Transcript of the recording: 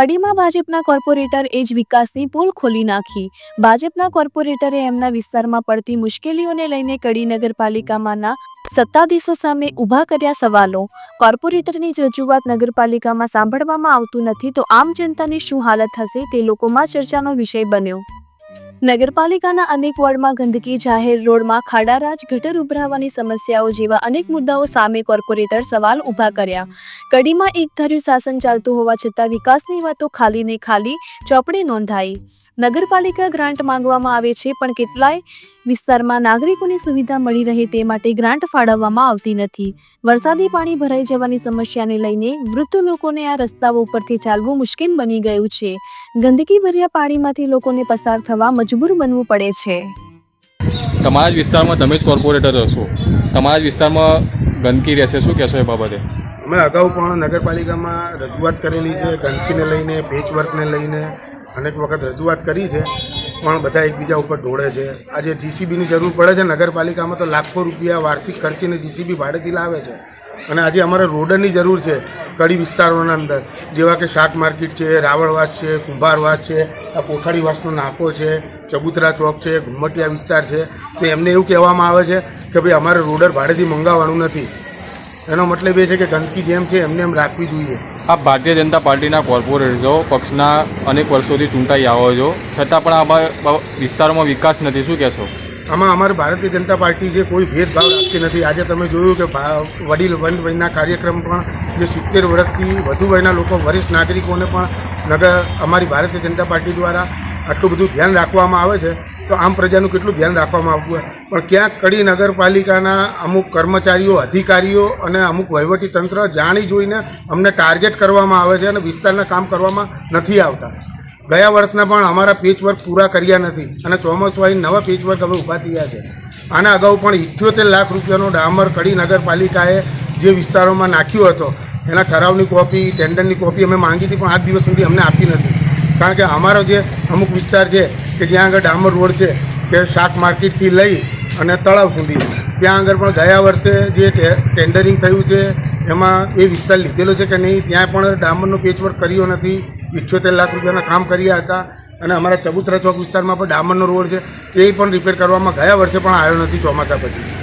કડીમાં ભાજપના કોર્પોરેટર એ જ વિકાસની પોલ ખોલી નાખી. ભાજપના કોર્પોરેટરે એમના વિસ્તારમાં પડતી મુશ્કેલીઓને લઈને કડી નગરપાલિકામાંના સત્તાધીશો સામે ઊભા કર્યા સવાલો. કોર્પોરેટરની રજૂઆત નગરપાલિકામાં સાંભળવામાં આવતું નથી તો આમ જનતાની શું હાલત થશે તે લોકોમાં ચર્ચાનો વિષય બન્યો. નગરપાલિકાના અનેક વોર્ડમાં ગંદકી, જાહેર રોડમાં ખાડારાજ, ગટર ઉભરાવાની સમસ્યાઓ જેવા અનેક મુદ્દાઓ સામે કોર્પોરેટર સવાલ ઊભા કર્યા. કડીમાં એક ધાર્યું શાસન ચાલતું હોવા છતાં વિકાસની વાતો ખાલી ને ખાલી ચોપડે નોંધાઈ. નગરપાલિકા ગ્રાન્ટ માંગવામાં આવે છે, પણ કેટલાય વિસ્તારમાં નાગરિકોની સુવિધા મળી રહે તે માટે ગ્રાન્ટ ફાળવવામાં આવતી નથી. વરસાદી પાણી ભરાઈ જવાની સમસ્યાને લઈને વૃદ્ધ લોકોને આ રસ્તાઓ ઉપરથી ચાલવું મુશ્કેલ બની ગયું છે. ગંદકી ભર્યા પાણીમાંથી લોકોને પસાર થવા મજબૂર બનવું પડે છે. તમારા જ વિસ્તારમાં તમે જ કોર્પોરેટર હશો. તમારા જ વિસ્તારમાં ગંદકી રહેશે શું કહેશો એ બાબતે? અમે અગાઉ પણ નગરપાલિકામાં રજૂઆત કરેલી છે ગંદકીને લઈને પેચવર્કને લઈને અનેક વખત રજૂઆત કરી છે. પણ બધા એકબીજા ઉપર ઢોળે છે. આજે જીસીબીની જરૂર પડે છે. નગરપાલિકામાં તો લાખો રૂપિયા વાર્ષિક ખર્ચીને જીસીબી ભાડેથી લાવે છે. અને આજે અમારે રોડરની જરૂર છે કડી વિસ્તારોના અંદર. જેવા કે શાક માર્કેટ છે, રાવળવાસ છે, કુંભારવાસ છે, આ કોઠારીવાસનો નાકો છે, ચબુતરા ચોક છે ઘુમ્મટિયા વિસ્તાર છે. તો એમને એવું કહેવામાં આવે છે કે ભાઈ અમારે રોડર ભાડેથી મંગાવવાનું નથી. એનો મતલબ એ છે કે ગંદકી જેમ છે એમને એમ રાખવી જોઈએ. આપ ભારતીય જનતા પાર્ટીના કોર્પોરેટરો પક્ષના અનેક વર્ષોથી ચૂંટાઈ આવો છો. છતાં પણ આમાં વિસ્તારોમાં વિકાસ નથી. શું કહેશો? આમાં અમારે ભારતીય જનતા પાર્ટી જે કોઈ ભેદભાવ રાખતી નથી. આજે તમે જોયું કે વડીલ વન વયના કાર્યક્રમ પણ જે સિત્તેર વર્ષથી વધુ વયના લોકો, વરિષ્ઠ નાગરિકોને પણ નગર, અમારી ભારતીય જનતા પાર્ટી દ્વારા આટલું બધું ધ્યાન રાખવામાં આવે છે. તો આમ પ્રજાનું કેટલું ધ્યાન રાખવામાં આવતું હોય. પણ ક્યાંક કડી નગરપાલિકાના અમુક કર્મચારીઓ, અધિકારીઓ અને અમુક તંત્ર જાણી જોઈને અમને ટાર્ગેટ કરવામાં આવે છે અને વિસ્તારના કામ કરવામાં નથી આવતા. ગયા વર્ષના પણ અમારા પેચવર્ક પૂરા કર્યા નથી અને ચોમાસું આવીને નવા પેચવર્ક હવે ઊભા થયા છે. આના અગાઉ પણ ઇઠ્યોતેર લાખ રૂપિયાનો ડામર કડી નગરપાલિકાએ જે વિસ્તારોમાં નાખ્યો હતો, એના ઠરાવની કોપી, ટેન્ડરની કોપી અમે માંગી હતી, પણ આજ દિવસ સુધી અમને આપી નથી. કારણ કે અમારો જે અમુક વિસ્તાર છે કે જ્યાં આગળ ડામર રોડ છે, કે શાક માર્કેટથી લઈ અને તળાવ સુધી ત્યાં આગળ પણ ગયા વર્ષે જે ટેન્ડરિંગ થયું છે, એમાં એ વિસ્તાર લીધેલો છે કે નહીં, ત્યાં પણ ડામરનો પેચવર્ક કર્યો નથી. ઇઠ્યોતેર લાખ રૂપિયાના કામ કર્યા હતા અને અમારા ચબુતરા ચોક વિસ્તારમાં પણ ડામરનો રોડ છે, તે પણ રિપેર કરવામાં ગયા વર્ષે પણ આવ્યો નથી ચોમાસા પછી.